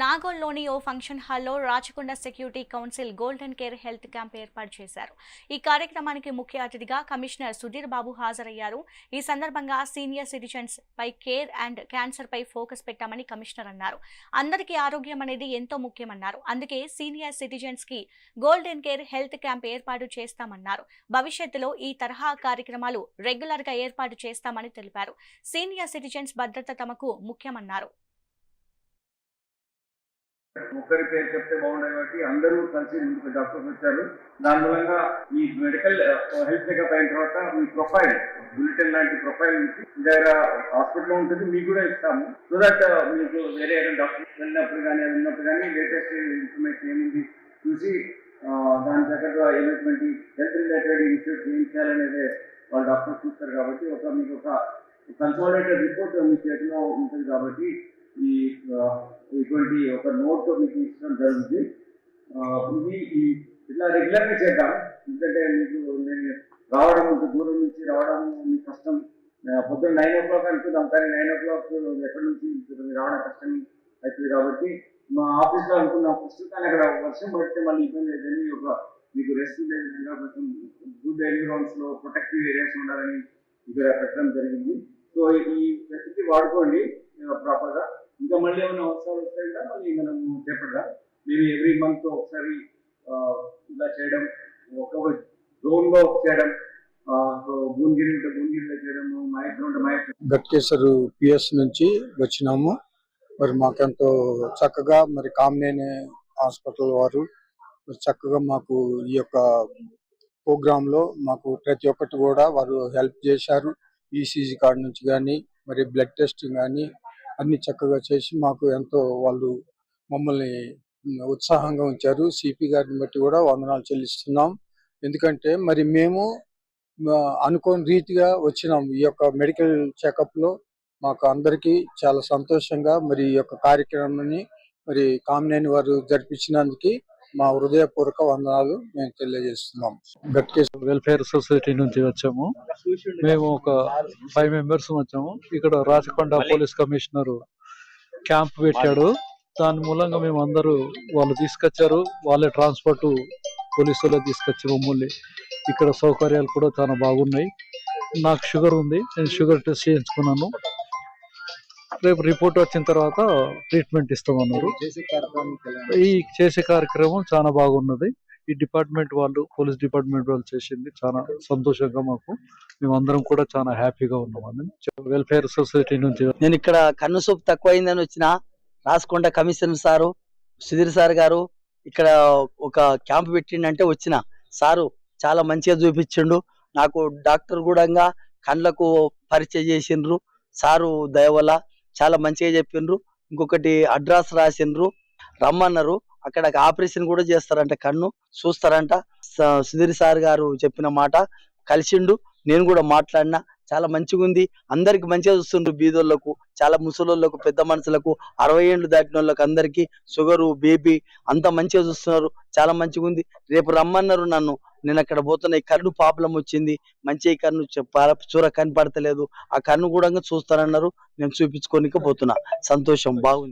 నాగోల్లోని ఓ ఫంక్షన్ హాల్లో Rachakonda security council golden care health camp ఏర్పాటు చేశారు. ఈ కార్యక్రమానికి ముఖ్య అతిథిగా కమిషనర్ సుధీర్ బాబు హాజరయ్యారు. ఈ సందర్భంగా సీనియర్ సిటిజన్స్ పై కేర్ అండ్ క్యాన్సర్ పై ఫోకస్ పెట్టామని కమిషనర్ అన్నారు. అందరికీ ఆరోగ్యం అనేది ఎంతో ముఖ్యమన్నారు. అందుకే సీనియర్ సిటిజన్స్కి గోల్డెన్ కేర్ హెల్త్ క్యాంప్ ఏర్పాటు చేస్తామన్నారు. భవిష్యత్తులో ఈ తరహా కార్యక్రమాలు రెగ్యులర్గా ఏర్పాటు చేస్తామని తెలిపారు. సీనియర్ సిటిజన్స్ భద్రత తమకు ముఖ్యమన్నారు. ఒక్కరి పేరు చెప్తే బాగుండదు కాబట్టి అందరూ కలిసి ముందుకు డాక్టర్స్ వచ్చారు. దాని మూలంగా ఈ మెడికల్ హెల్త్ చెకప్ అయిన తర్వాత మీ ప్రొఫైల్ బులెటిన్ లాంటి ప్రొఫైల్ నుంచి దగ్గర హాస్పిటల్లో ఉంటుంది మీకు కూడా ఇస్తాము. సో దట్ మీకు వేరే ఏదైనా డాక్టర్ వెళ్ళినప్పుడు కానీ అది ఉన్నప్పుడు కానీ లేటెస్ట్ ఇన్ఫర్మేషన్ ఏముంది చూసి దాని తగ్గట్టుగా ఏమైనటువంటి హెల్త్ రిలేటెడ్ ఇన్స్టిట్యూట్ ఏం చేయాలనేది వాళ్ళు డాక్టర్స్ చూస్తారు కాబట్టి ఒక మీకు ఒక కన్సాలిడేటెడ్ రిపోర్ట్ మీ చేతిలో ఉంటుంది కాబట్టి ఈ ఇటువంటి ఒక నోట్ మీకు ఇచ్చడం జరుగుతుంది ఇది ఈ ఇట్లా రెగ్యులర్గా చేద్దాం. ఎందుకంటే మీకు నేను రావడం ఇంత దూరం నుంచి రావడం మీకు కష్టం. పొద్దున్న నైన్ ఓ క్లాక్ అనుకుందాం కానీ నైన్ ఓ క్లాక్ ఎక్కడి నుంచి రావడం కష్టం అవుతుంది కాబట్టి మా ఆఫీస్లో అనుకున్నాం ఫస్ట్ కానీ అక్కడ వర్షం పడితే మళ్ళీ ఇబ్బంది లేదని ఒక మీకు రెస్ట్ ఉండే విధంగా కొంచెం గుడ్ ఎన్విరాన్స్లో ప్రొటెక్టివ్ ఏరియాస్ ఉండాలని ఇక్కడ పెట్టడం జరిగింది. సో ఈ ఫెసిలిటీ వాడుకోండి ప్రాపర్గా. ఇంకా మళ్ళీ ఏమైనా అవసరాలు వస్తాయంటే? మళ్ళీ మనం చెప్పడా మేము ఎవ్రీ మంత్ ఒకసారి ఇలా చేయడం ఒక్కొక్క జోన్లో చేయడం ఆ, భువనగిరి ఉంటే భువనగిరిలో చేయడం మహేశ్వరం ఉంటే మహేశ్వరం. గట్కేశ్వర్ పిఎస్ నుంచి వచ్చినాము. మరి మాకెంతో చక్కగా మరి కామ్నేని హాస్పిటల్ వారు మరి చక్కగా మాకు ఈ యొక్క ప్రోగ్రామ్లో మాకు ప్రతి ఒక్కటి కూడా వారు హెల్ప్ చేశారు. ఈసీజీ కార్డు నుంచి కానీ మరి బ్లడ్ టెస్టింగ్ కానీ అన్ని చక్కగా చేసి మాకు ఎంతో వాళ్ళు మమ్మల్ని ఉత్సాహంగా ఉంచారు. సిపి గారిని బట్టి కూడా వందనాలు చెల్లిస్తున్నాం. ఎందుకంటే మరి మేము అనుకోని రీతిగా వచ్చినాం. ఈ యొక్క మెడికల్ చెకప్లో మాకు అందరికీ చాలా సంతోషంగా మరి ఈ యొక్క కార్యక్రమాన్ని మరి కామినేని వారు జరిపించినందుకు మా హృదయపూర్వక వందనాలు మేము తెలియజేస్తున్నాం. గట్కేశ్వర వెల్ఫేర్ సొసైటీ నుంచి వచ్చాము. మేము ఒక ఫైవ్ మెంబర్స్ వచ్చాము. ఇక్కడ రాచకొండ పోలీస్ కమిషనర్ క్యాంప్ పెట్టాడు. దాని మూలంగా మేము అందరూ వాళ్ళు తీసుకొచ్చారు. వాళ్ళే ట్రాన్స్పోర్ట్ పోలీసులే తీసుకొచ్చి మమ్మల్ని ఇక్కడ సౌకర్యాలు కూడా చాలా బాగున్నాయి. నాకు షుగర్ ఉంది. నేను షుగర్ టెస్ట్ చేయించుకున్నాను. రేపు రిపోర్ట్ వచ్చిన తర్వాత ట్రీట్మెంట్ ఇస్తామన్నారు. ఈ చేసే కార్యక్రమం చాలా బాగున్నది. ఈ డిపార్ట్మెంట్ వాళ్ళు పోలీస్ డిపార్ట్మెంట్ వాళ్ళు చేసింది చాలా సంతోషంగా మాకు. మేమందరం కూడా చాలా హ్యాపీగా ఉన్నాం వెల్ఫేర్ సొసైటీ నుంచి. నేను ఇక్కడ కన్ను సూపు తక్కువైందని వచ్చిన Rachakonda commissioner sir Sudheer sir గారు ఇక్కడ ఒక క్యాంప్ పెట్టిండంటే వచ్చిన. సారు చాలా మంచిగా చూపించిండు. నాకు డాక్టర్ కూడా కళ్ళకు పరిచయం చేసిండ్రు. సారు దయవల్ల చాలా మంచిగా చెప్పిండ్రు ఇంకొకటి అడ్రస్ రాసిండ్రు. రమ్మన్నారు. అక్కడ ఆపరేషన్ కూడా చేస్తారంట కన్ను. చూస్తారంట. స- సుధీర్ సార్ గారు చెప్పిన మాట కలిసిండు. నేను కూడా మాట్లాడినా. చాలా మంచిగా ఉంది అందరికి మంచిగా చూస్తుండ్రు బీదోళ్ళకు చాలా ముసలోళ్ళకు పెద్ద మనుషులకు అరవై ఏళ్ళు దాటిన వాళ్ళకి అందరికీ షుగరు బేబీ అంత మంచిగా చూస్తున్నారు. చాలా మంచిగా ఉంది రేపు రమ్మన్నారు నన్ను. నేను అక్కడ పోతున్నా. ఈ కన్ను ప్రాబ్లం వచ్చింది. మంచి ఈ కన్ను చూర కనపడతలేదు. ఆ కన్ను కూడా చూస్తానన్నారు. నేను చూపించుకోనిక పోతున్నా. సంతోషం. బాగుంది.